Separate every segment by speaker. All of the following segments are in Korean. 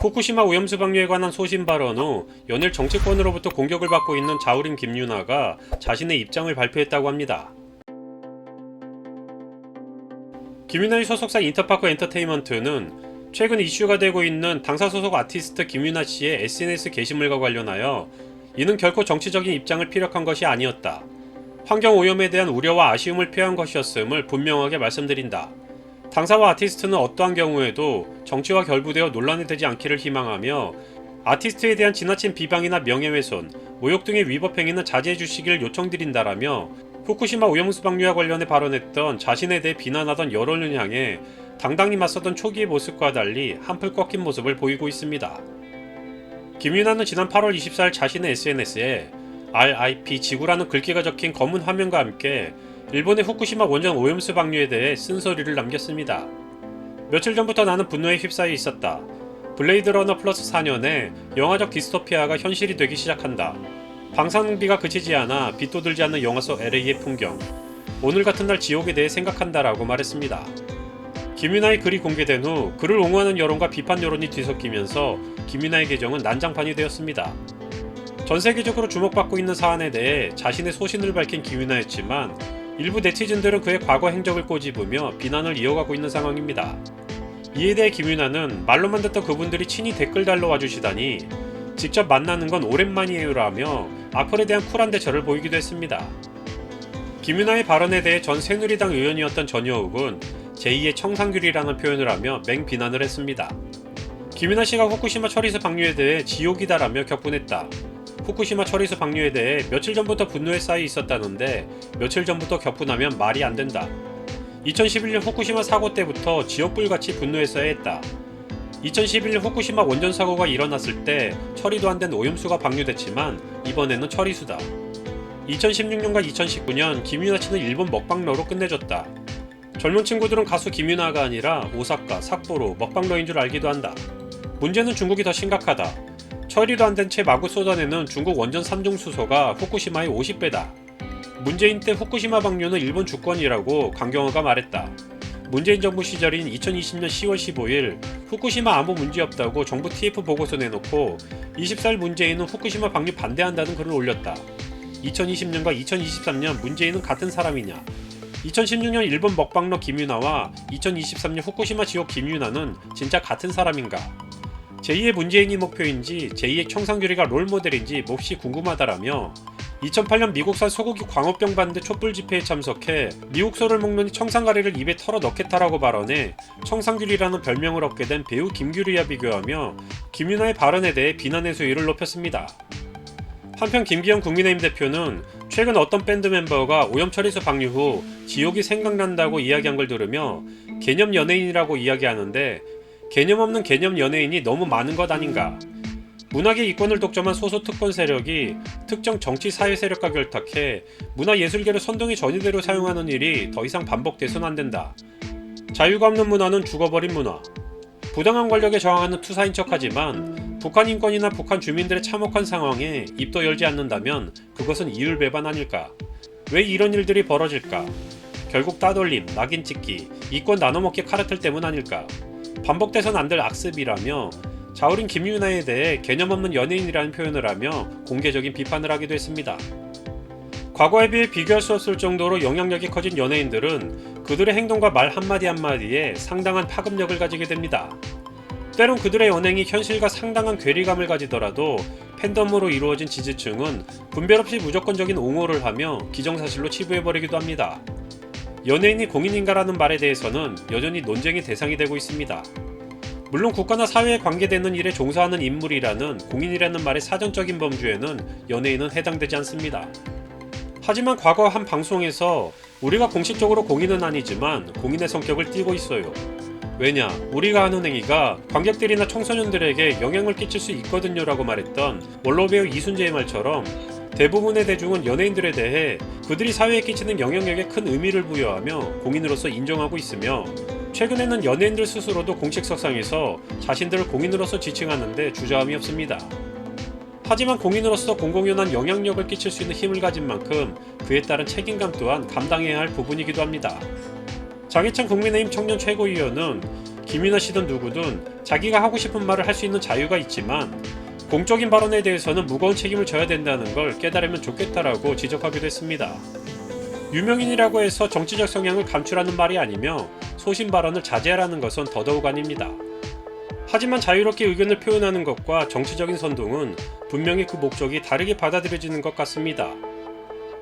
Speaker 1: 후쿠시마 오염수 방류에 관한 소신 발언 후 연일 정치권으로부터 공격을 받고 있는 자우림 김유나가 자신의 입장을 발표했다고 합니다. 김유나의 소속사 인터파크 엔터테인먼트는 최근 이슈가 되고 있는 당사 소속 아티스트 김유나 씨의 SNS 게시물과 관련하여 이는 결코 정치적인 입장을 피력한 것이 아니었다. 환경 오염에 대한 우려와 아쉬움을 표한 것이었음을 분명하게 말씀드린다. 당사와 아티스트는 어떠한 경우에도 정치와 결부되어 논란이 되지 않기를 희망하며 아티스트에 대한 지나친 비방이나 명예훼손, 모욕 등의 위법 행위는 자제해 주시길 요청드린다라며 후쿠시마 오염수 방류와 관련해 발언했던 자신에 대해 비난하던 여론을 향해 당당히 맞서던 초기의 모습과 달리 한풀 꺾인 모습을 보이고 있습니다. 김윤아는 지난 8월 24일 자신의 SNS에 RIP 지구라는 글귀가 적힌 검은 화면과 함께 일본의 후쿠시마 원전 오염수 방류에 대해 쓴소리를 남겼습니다. 며칠 전부터 나는 분노에 휩싸여 있었다. 블레이드 러너 플러스 4년에 영화적 디스토피아가 현실이 되기 시작한다. 방사능비가 그치지 않아 빛도 들지 않는 영화 속 LA의 풍경. 오늘 같은 날 지옥에 대해 생각한다라고 말했습니다. 김윤아의 글이 공개된 후 그를 옹호하는 여론과 비판 여론이 뒤섞이면서 김윤아의 계정은 난장판이 되었습니다. 전 세계적으로 주목받고 있는 사안에 대해 자신의 소신을 밝힌 김윤아였지만 일부 네티즌들은 그의 과거 행적을 꼬집으며 비난을 이어가고 있는 상황입니다. 이에 대해 김윤아는 말로만 듣던 그분들이 친히 댓글 달러 와주시다니 직접 만나는 건 오랜만이에요라며 악플에 대한 쿨한 대처를 보이기도 했습니다. 김윤아의 발언에 대해 전 새누리당 의원이었던 전여욱은 제2의 청산귤이라는 표현을 하며 맹비난을 했습니다. 김윤아 씨가 후쿠시마 처리수 방류에 대해 지옥이다라며 격분했다. 후쿠시마 처리수 방류에 대해 며칠 전부터 분노에 쌓여 있었다는데 며칠 전부터 격분하면 말이 안 된다. 2011년 후쿠시마 사고 때부터 지옥불같이 분노에 쌓여 했다. 2011년 후쿠시마 원전 사고가 일어났을 때 처리도 안 된 오염수가 방류됐지만 이번에는 처리수다. 2016년과 2019년 김윤아 씨는 일본 먹방러로 끝내줬다. 젊은 친구들은 가수 김윤아가 아니라 오사카, 삿포로, 먹방러인 줄 알기도 한다. 문제는 중국이 더 심각하다. 처리도 안 된 채 마구 쏟아내는 중국 원전 3중 수소가 후쿠시마의 50배다. 문재인 때 후쿠시마 방류는 일본 주권이라고 강경화가 말했다. 문재인 정부 시절인 2020년 10월 15일 후쿠시마 아무 문제 없다고 정부 TF 보고서 내놓고 24일 문재인은 후쿠시마 방류 반대한다는 글을 올렸다. 2020년과 2023년 문재인은 같은 사람이냐? 2016년 일본 먹방러 김윤아와 2023년 후쿠시마 지옥 김윤아는 진짜 같은 사람인가? 제2의 문재인이 목표인지 제2의 청산교리가 롤모델인지 몹시 궁금하다라며 2008년 미국산 소고기 광우병 반대 촛불 집회에 참석해 미국 소를 먹는 청산가리를 입에 털어 넣겠다라고 발언해 청산규리라는 별명을 얻게 된 배우 김규리와 비교하며 김윤아의 발언에 대해 비난의 수위를 높였습니다. 한편 김기현 국민의힘 대표는 최근 어떤 밴드 멤버가 오염 처리수 방류 후 지옥이 생각난다고 이야기한 걸 들으며 개념 연예인이라고 이야기하는데 개념 없는 개념 연예인이 너무 많은 것 아닌가. 문학의 이권을 독점한 소수 특권 세력이 특정 정치 사회 세력과 결탁해 문화 예술계를 선동의 전위대로 사용하는 일이 더 이상 반복돼선 안 된다. 자유가 없는 문화는 죽어버린 문화. 부당한 권력에 저항하는 투사인 척하지만 북한 인권이나 북한 주민들의 참혹한 상황에 입도 열지 않는다면 그것은 이율배반 아닐까? 왜 이런 일들이 벌어질까? 결국 따돌림, 낙인 찍기, 이권 나눠먹기 카르텔 때문 아닐까? 반복돼선 안 될 악습이라며 자우린 김유나에 대해 개념 없는 연예인이라는 표현을 하며 공개적인 비판을 하기도 했습니다. 과거에 비해 비교할 수 없을 정도로 영향력이 커진 연예인들은 그들의 행동과 말 한마디 한마디에 상당한 파급력을 가지게 됩니다. 때론 그들의 연행이 현실과 상당한 괴리감을 가지더라도 팬덤으로 이루어진 지지층은 분별 없이 무조건적인 옹호를 하며 기정사실로 치부해버리기도 합니다. 연예인이 공인인가라는 말에 대해서는 여전히 논쟁의 대상이 되고 있습니다. 물론 국가나 사회에 관계되는 일에 종사하는 인물이라는 공인이라는 말의 사전적인 범주에는 연예인은 해당되지 않습니다. 하지만 과거 한 방송에서 우리가 공식적으로 공인은 아니지만 공인의 성격을 띠고 있어요. 왜냐, 우리가 하는 행위가 관객들이나 청소년들에게 영향을 끼칠 수 있거든요 라고 말했던 원로 배우 이순재의 말처럼 대부분의 대중은 연예인들에 대해 그들이 사회에 끼치는 영향력에 큰 의미를 부여하며 공인으로서 인정하고 있으며 최근에는 연예인들 스스로도 공식석상에서 자신들을 공인으로서 지칭하는데 주저함이 없습니다. 하지만 공인으로서 공공연한 영향력을 끼칠 수 있는 힘을 가진 만큼 그에 따른 책임감 또한 감당해야 할 부분이기도 합니다. 장희찬 국민의힘 청년 최고위원은 김윤아 씨든 누구든 자기가 하고 싶은 말을 할 수 있는 자유가 있지만 공적인 발언에 대해서는 무거운 책임을 져야 된다는 걸 깨달으면 좋겠다라고 지적하기도 했습니다. 유명인이라고 해서 정치적 성향을 감추라는 말이 아니며 소신 발언을 자제하라는 것은 더더욱 아닙니다. 하지만 자유롭게 의견을 표현하는 것과 정치적인 선동은 분명히 그 목적이 다르게 받아들여지는 것 같습니다.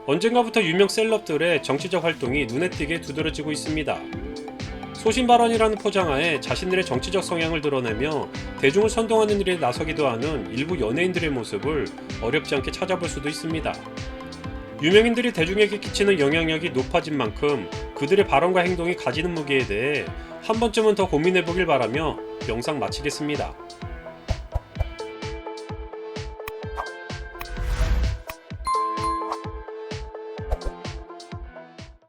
Speaker 1: 언젠가부터 유명 셀럽들의 정치적 활동이 눈에 띄게 두드러지고 있습니다. 소신 발언이라는 포장하에 자신들의 정치적 성향을 드러내며 대중을 선동하는 일에 나서기도 하는 일부 연예인들의 모습을 어렵지 않게 찾아볼 수도 있습니다. 유명인들이 대중에게 끼치는 영향력이 높아진 만큼 그들의 발언과 행동이 가지는 무게에 대해 한 번쯤은 더 고민해 보길 바라며 영상 마치겠습니다.